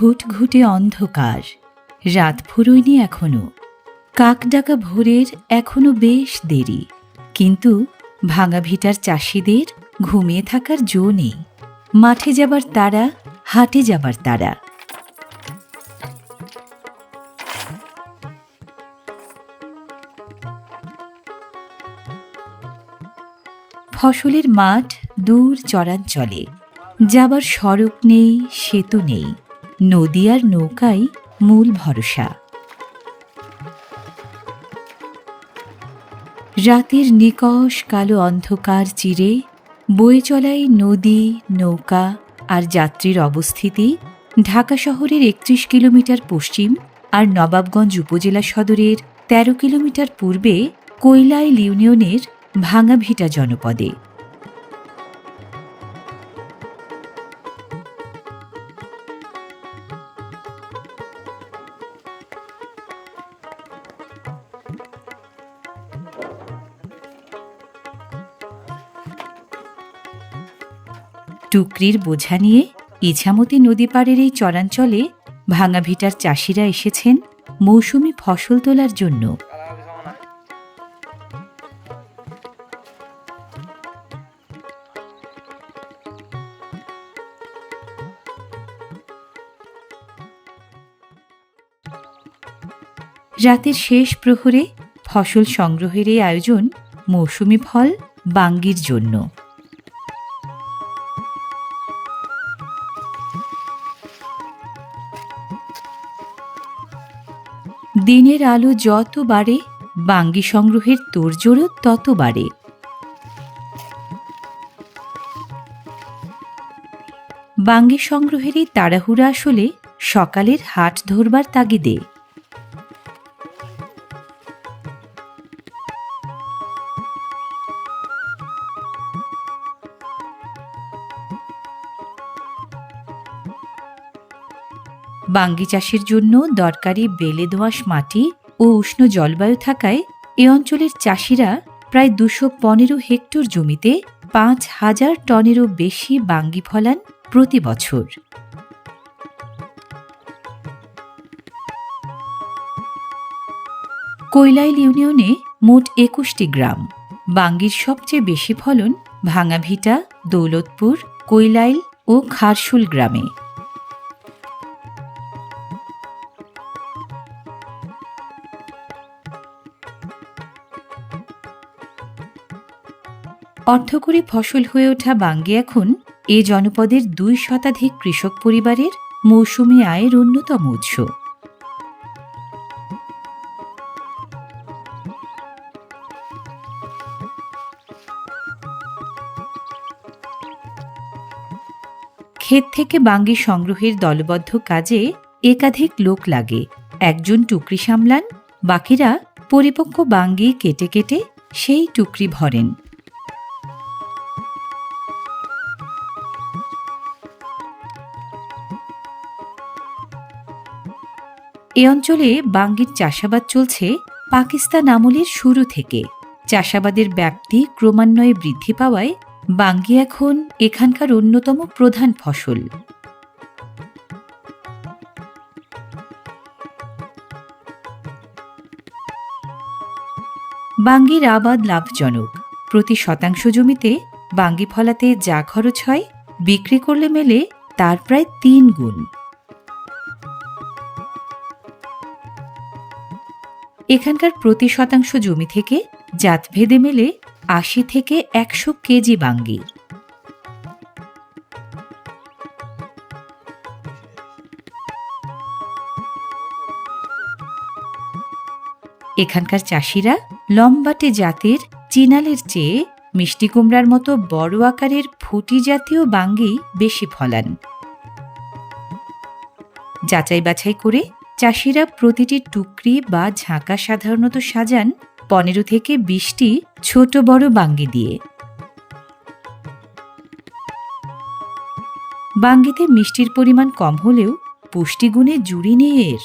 ঘুটঘুটে অন্ধকার। রাত ফুরোয়নি এখনও। কাক ডাকা ভোরের এখনও বেশ দেরি। কিন্তু ভাঙা ভিটার চাষিদের ঘুমিয়ে থাকার জো নেই। মাঠে যাবার তারা, হাটে যাবার তারা। ফসলের মাঠ দূর চরাঞ্চলে। যাবার সড়ক নেই, সেতু নেই। নদী আর নৌকাই মূল ভরসা। রাতের নিকষ কালো অন্ধকার চিরে বয়ে চলাই নদী, নৌকা আর যাত্রীর অবস্থিতি ঢাকা শহরের একত্রিশ কিলোমিটার পশ্চিম আর নবাবগঞ্জ উপজেলা সদরের ১৩ কিলোমিটার পূর্বে কৈলাইল ইউনিয়নের ভাঙাভিটা জনপদে। টুকরির বোঝা নিয়ে ইছামতি নদী পাড়ের এই চরাঞ্চলে ভাঙা ভিটার চাষিরা এসেছেন মৌসুমি ফসল তোলার জন্য। রাতের শেষ প্রহরে ফসল সংগ্রহের এই আয়োজন মৌসুমি ফল বাঙ্গির জন্য। দিনের আলো যত বাড়ে, বাঙ্গি সংগ্রহের তোরজোরও তত বাড়ে। বাঙ্গি সংগ্রহের এই তাড়াহুড়া আসলে সকালের হাট ধরবার তাগিদে। বাঙ্গি চাষের জন্য দরকারি বেলে দোআঁশ মাটি ও উষ্ণ জলবায়ু থাকায় এ অঞ্চলের চাষিরা প্রায় দুশো পনেরো হেক্টর জমিতে পাঁচ হাজার টনেরও বেশি বাঙ্গি ফলান প্রতি বছর। কৈলাইল ইউনিয়নে মোট একুশটি গ্রাম। বাঙ্গির সবচেয়ে বেশি ফলন ভাঙাভিটা, দৌলতপুর, কৈলাইল ও খারশুল গ্রামে। অর্থকরী ফসল হয়ে ওঠা বাঙ্গি এখন এ জনপদের দুই শতাধিক কৃষক পরিবারের মৌসুমি আয়ের অন্যতম উৎস। ক্ষেত থেকে বাঙ্গি সংগ্রহের দলবদ্ধ কাজে একাধিক লোক লাগে। একজন টুকরি সামলান, বাকিরা পরিপক্ক বাঙ্গি কেটে কেটে সেই টুকরি ভরেন। এ অঞ্চলে বাঙ্গির চাষাবাদ চলছে পাকিস্তান আমলের শুরু থেকে। চাষাবাদের ব্যাপ্তি ক্রমান্বয়ে বৃদ্ধি পাওয়ায় বাঙ্গি এখন এখানকার অন্যতম প্রধান ফসল। বাঙ্গির আবাদ লাভজনক। প্রতি শতাংশ জমিতে বাঙ্গি ফলাতে যা খরচ হয়, বিক্রি করলে মেলে তার প্রায় তিন গুণ। এখানকার প্রতি শতাংশ জমি থেকে জাতভেদে মেলে আশি থেকে একশো কেজি বাঙ্গি। এখানকার চাষিরা লম্বাটে জাতের চিনালের চেয়ে মিষ্টি কুমড়ার মতো বড় আকারের ফুটি জাতীয় বাঙ্গি বেশি ফলান। যাচাই বাছাই করে চাষিরা প্রতিটি টুকরি বা ঝাঁকা সাধারণত সাজান পনেরো থেকে বিশটি ছোট বড় বাঙ্গি দিয়ে। বাঙ্গিতে মিষ্টির পরিমাণ কম হলেও পুষ্টিগুণে জুড়ি নেই এর।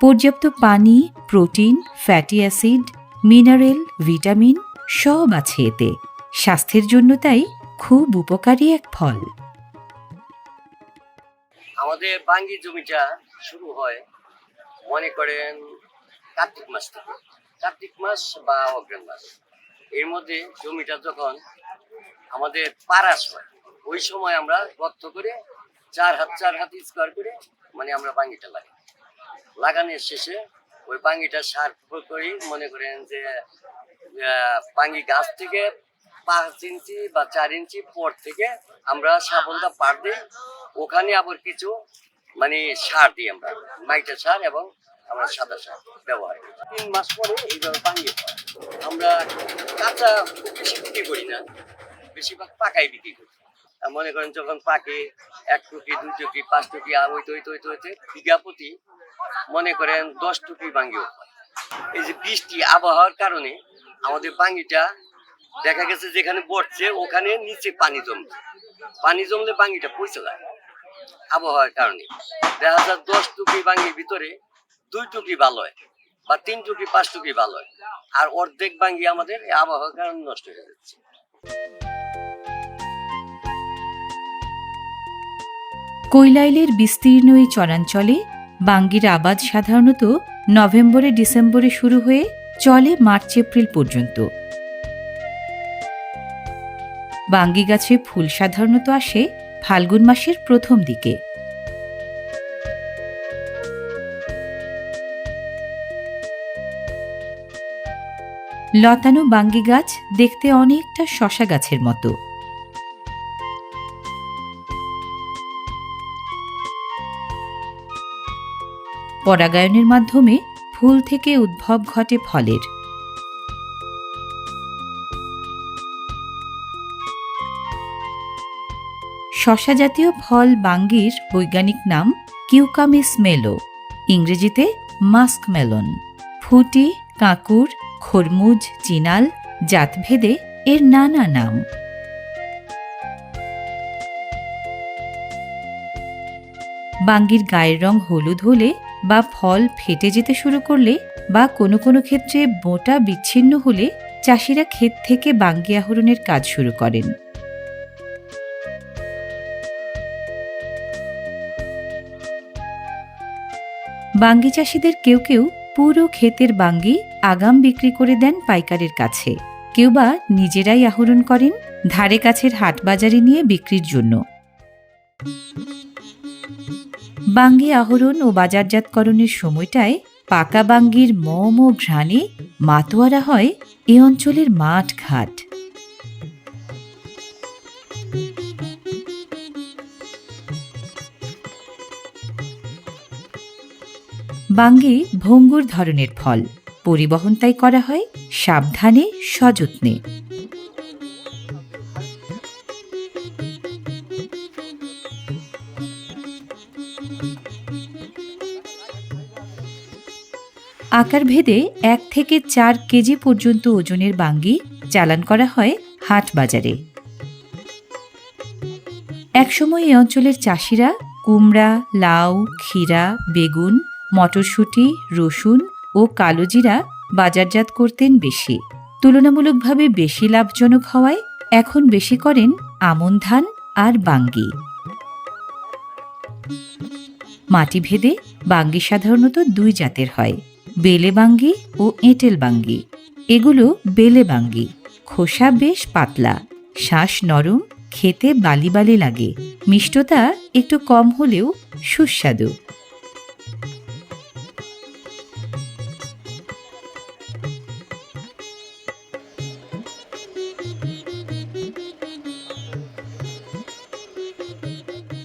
পর্যাপ্ত পানি, protein, fatty acid, mineral, vitamin সব আছে এতে। স্বাস্থ্যের জন্য তাই খুব উপকারী এক ফল। আমাদের বাঙ্গি জমিটা শুরু হয় মনে করেন কার্তিক মাস থেকে। কার্তিক মাস বা অগ্রহণ মাস। এর মধ্যে জমিটা যখন আমাদের পারাস হয় ওই সময় আমরা গর্ত করে চার হাত চার হাত স্কোয়ার করে মানে আমরা বাঙ্গিটা লাগাই। লাগানোর শেষে ওই বাঙ্গিটা সার করি, মনে করেন যে বাঙ্গি গাছ থেকে পাঁচ ইঞ্চি বা চার ইঞ্চি পর থেকে আমরা সাবলটা পার দিই। ওখানে আবার কিছু মানে সার দিই আমরা। মাইটা সার এবং আমরা সাদা সার ব্যবহার করি। তিন মাস পরে এইভাবে হয়। আমরা কাঁচা খুব বেশি বিক্রি করি না। বেশিরভাগ পাকাই বিক্রি করি। মনে করেন যখন পাকে এক টুকি দুই টুকি পাঁচ টুকি আর ওইতে ওইতে ওইতে ওইতে বিঘা প্রতি মনে করেন দশ টুকি বাঙ্গিও এই যে বৃষ্টি, আবহাওয়ার কারণে আমাদের বাঙ্গিটা দেখা গেছে যেখানে বসছে ওখানে নিচে পানি জমছে। পানি জমলে বাঙ্গিটা পয়সা যায়। আবহাওয়ার কারণে। দেখা যায় দশ টুকি বাঙ্গির ভিতরে দুই টুকি ভালো হয় বা তিন টুকি পাঁচ টুকি ভালো হয়। আর অর্ধেক বাঙ্গি আমাদের আবহাওয়ার কারণে নষ্ট হয়ে যাচ্ছে। কৈলাইলের বিস্তীর্ণ এই চরাঞ্চলে বাঙ্গির আবাদ সাধারণত নভেম্বরে ডিসেম্বরে শুরু হয়ে চলে মার্চ, এপ্রিল পর্যন্ত। বাঙ্গি গাছে ফুল সাধারণত আসে ফাল্গুন মাসের প্রথম দিকে। লতানো বাঙ্গি গাছ দেখতে অনেকটা শশা গাছের মতো। পরাগায়নের মাধ্যমে ফুল থেকে উদ্ভব ঘটে ফলের। শশা জাতীয় ফল বাঙ্গির বৈজ্ঞানিক নাম কিউকামিস মেলো, ইংরেজিতে মাস্ক মেলন। ফুটি, কাঁকুর, খরমুজ, চিনাল, জাতভেদে এর নানা নাম। বাঙ্গির গায়ের রং হলুদ হলে বা ফল ফেটে যেতে শুরু করলে বা কোনো কোনো ক্ষেত্রে বোটা বিচ্ছিন্ন হলে চাষিরা ক্ষেত থেকে বাঙ্গি আহরণের কাজ শুরু করেন। বাঙ্গি চাষিদের কেউ কেউ পুরো ক্ষেতের বাঙ্গি, আগাম বিক্রি করে দেন পাইকারের কাছে। কেউ বা নিজেরাই আহরণ করেন ধারে কাছের হাট বাজারে নিয়ে বিক্রির জন্য। বাঙ্গি আহরণ ও বাজারজাতকরণের সময়টায় পাকা বাঙ্গির মম ও ঘ্রাণে মাতোয়ারা হয় এ অঞ্চলের মাঠ ঘাট। বাঙ্গি ভঙ্গুর ধরনের ফল। পরিবহন তাই করা হয় সাবধানে, সযত্নে। আকার ভেদে এক থেকে চার কেজি পর্যন্ত ওজনের বাঙ্গি চালান করা হয় হাট বাজারে। একসময় এই অঞ্চলের চাষিরা কুমড়া, লাউ, ক্ষীরা, বেগুন মটরশুঁটি, রসুন ও কালোজিরা বাজারজাত করতেন বেশি। তুলনামূলকভাবে বেশি লাভজনক হওয়ায় এখন বেশি করেন আমন ধান আর বাঙ্গি। মাটি ভেদে বাঙ্গি সাধারণত দুই জাতের হয়, বেলে বাঙ্গি ও এঁটেল বাঙ্গি। এগুলো বেলে বাঙ্গি, খোসা বেশ পাতলা শ্বাস নরম, খেতে বালি বালি লাগে, মিষ্টতা একটু কম হলেও সুস্বাদু।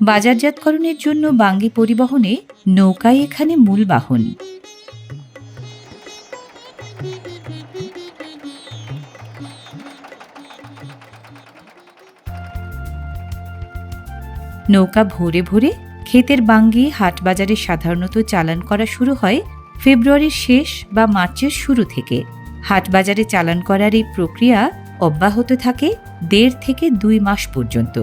বাজারজাতকরণের জন্য বাঙ্গি পরিবহনে নৌকাই এখানে মূল বাহন। নৌকা ভোরে ভোরে ক্ষেতের বাঙ্গি, হাট বাজারে সাধারণত চালান করা শুরু হয় ফেব্রুয়ারির শেষ বা মার্চের শুরু থেকে। হাট বাজারে চালান করার এই প্রক্রিয়া অব্যাহত থাকে দেড় থেকে দুই মাস পর্যন্ত।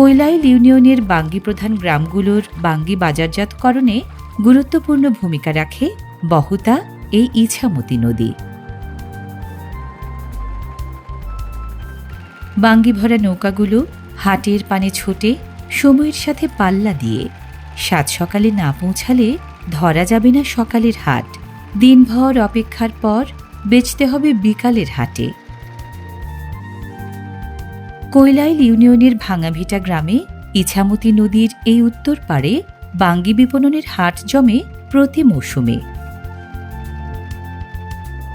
কৈলাইল ইউনিয়নের বাঙ্গি প্রধান গ্রামগুলোর বাঙ্গি বাজারজাতকরণে গুরুত্বপূর্ণ ভূমিকা রাখে বহতা এই ইছামতি নদী। বাঙ্গি ভরা নৌকাগুলো হাটের পানে ছোটে, সময়ের সাথে পাল্লা দিয়ে। সাত সকালে না পৌঁছালে ধরা যাবে না সকালের হাট। দিনভর অপেক্ষার পর বেচতে হবে বিকালের হাটে। কৈলাইল ইউনিয়নের ভাঙাভিটা গ্রামে ইছামতি নদীর এই উত্তর পাড়ে বাঙ্গি বিপণনের হাট জমে প্রতি মৌসুমে।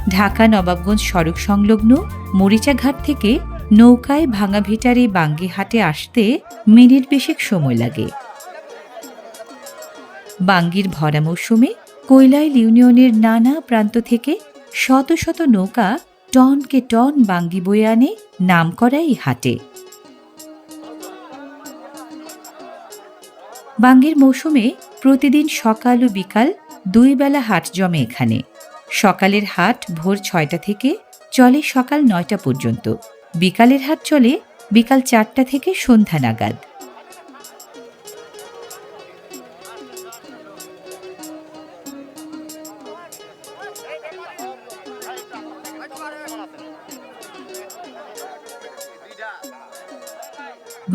ঢাকা নবাবগঞ্জ সড়ক সংলগ্ন মরিচাঘাট থেকে নৌকায় ভাঙাভিটার এই বাঙ্গি হাটে আসতে মিনিট বেশেক সময় লাগে। বাঙ্গির ভরা মৌসুমে কৈলাইল ইউনিয়নের নানা প্রান্ত থেকে শত শত নৌকা টনকে টন বাঙ্গি বয়ে আনে নাম করা এই হাটে। বাঙ্গির মৌসুমে প্রতিদিন সকাল ও বিকাল দুই বেলা হাট জমে এখানে। সকালের হাট ভোর ছয়টা থেকে চলে সকাল নয়টা পর্যন্ত। বিকালের হাট চলে বিকাল চারটা থেকে সন্ধ্যা নাগাদ।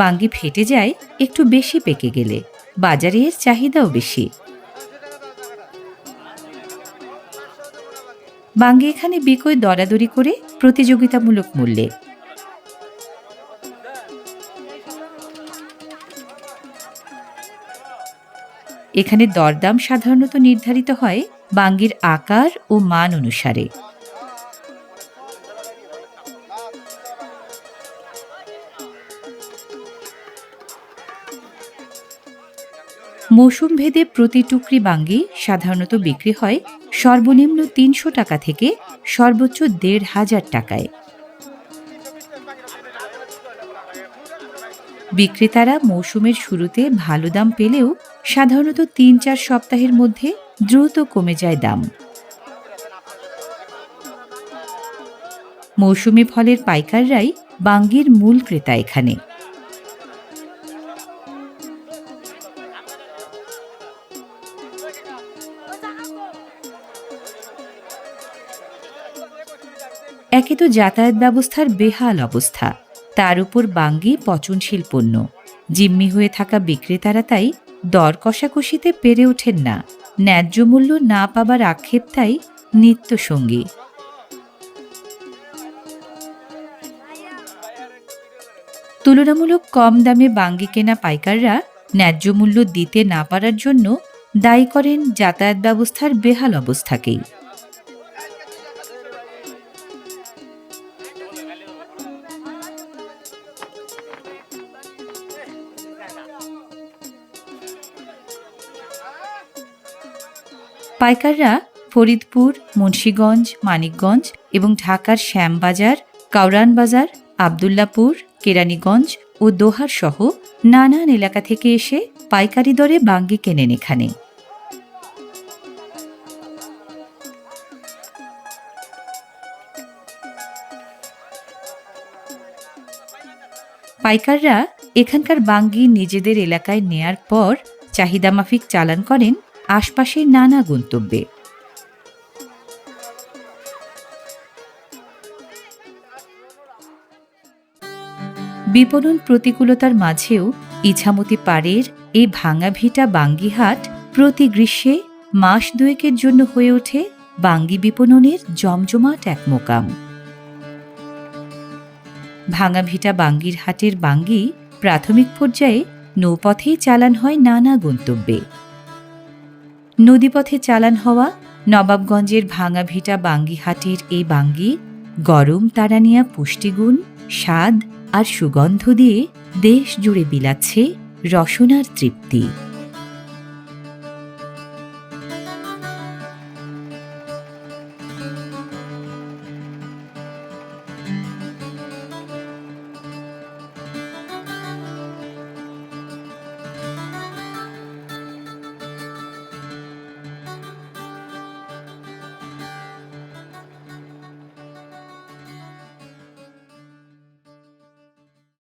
বাঙ্গি ফেটে যায়, একটু বেশি পেকে গেলে। বাজারে এর চাহিদাও বেশি। বাঙ্গি এখানে বিকয় দরাদরি করে প্রতিযোগিতামূলক মূল্যে। এখানে দরদাম সাধারণত নির্ধারিত হয় বাঙ্গির আকার ও মান অনুসারে। মৌসুম ভেদে প্রতি টুকরি বাঙ্গি সাধারণত বিক্রি হয় সর্বনিম্ন তিনশো টাকা থেকে সর্বোচ্চ দেড় হাজার টাকায়। বিক্রেতারা মৌসুমের শুরুতে ভালো দাম পেলেও সাধারণত তিন চার সপ্তাহের মধ্যে দ্রুত কমে যায় দাম। মৌসুমি ফলের পাইকাররাই বাঙ্গির মূল ক্রেতা এখানে। একে তো যাতায়াত ব্যবস্থার বেহাল অবস্থা। তার উপর বাঙ্গি পচনশীল পণ্য। জিম্মি হয়ে থাকা বিক্রেতারা তাই দর কষাকষিতে পেরে ওঠেন না। ন্যায্য মূল্য না পাবার আক্ষেপ তাই নিত্য সঙ্গী তুলনামূলক কম দামে বাঙ্গি কেনা পাইকাররা ন্যায্য মূল্য দিতে না পারার জন্য দায়ী করেন যাতায়াত ব্যবস্থার বেহাল অবস্থাকেই। পাইকাররা ফরিদপুর, মুন্সীগঞ্জ, মানিকগঞ্জ এবং ঢাকার শ্যামবাজার কাউরান বাজার আবদুল্লাপুর, কেরানীগঞ্জ ও দোহার সহ নানান এলাকা থেকে এসে পাইকারি দরে বাঙ্গি কেনেন এখানে। পাইকাররা এখানকার বাঙ্গি নিজেদের এলাকায় নেয়ার পর চাহিদামাফিক চালান করেন আশপাশের নানা গন্তব্যে। বিপণন প্রতিকূলতার মাঝেও ইছামতি পাড়ের এই ভাঙা ভিটা বাঙ্গিহাট প্রতি গ্রীষ্মে মাস দুয়েকের জন্য হয়ে ওঠে বাঙ্গি বিপণনের জমজমাট এক মোকাম। ভাঙা ভিটা বাঙ্গির হাটের বাঙ্গি প্রাথমিক পর্যায়ে নৌপথেই চালান হয় নানা গন্তব্যে। নদীপথে চালান হওয়া নবাবগঞ্জের ভাঙা ভিটা বাঙ্গিহাটের এই বাঙ্গি গরম তারানিয়া পুষ্টিগুণ, স্বাদ আর সুগন্ধ দিয়ে দেশ জুড়ে বিলাচ্ছে রসনার তৃপ্তি।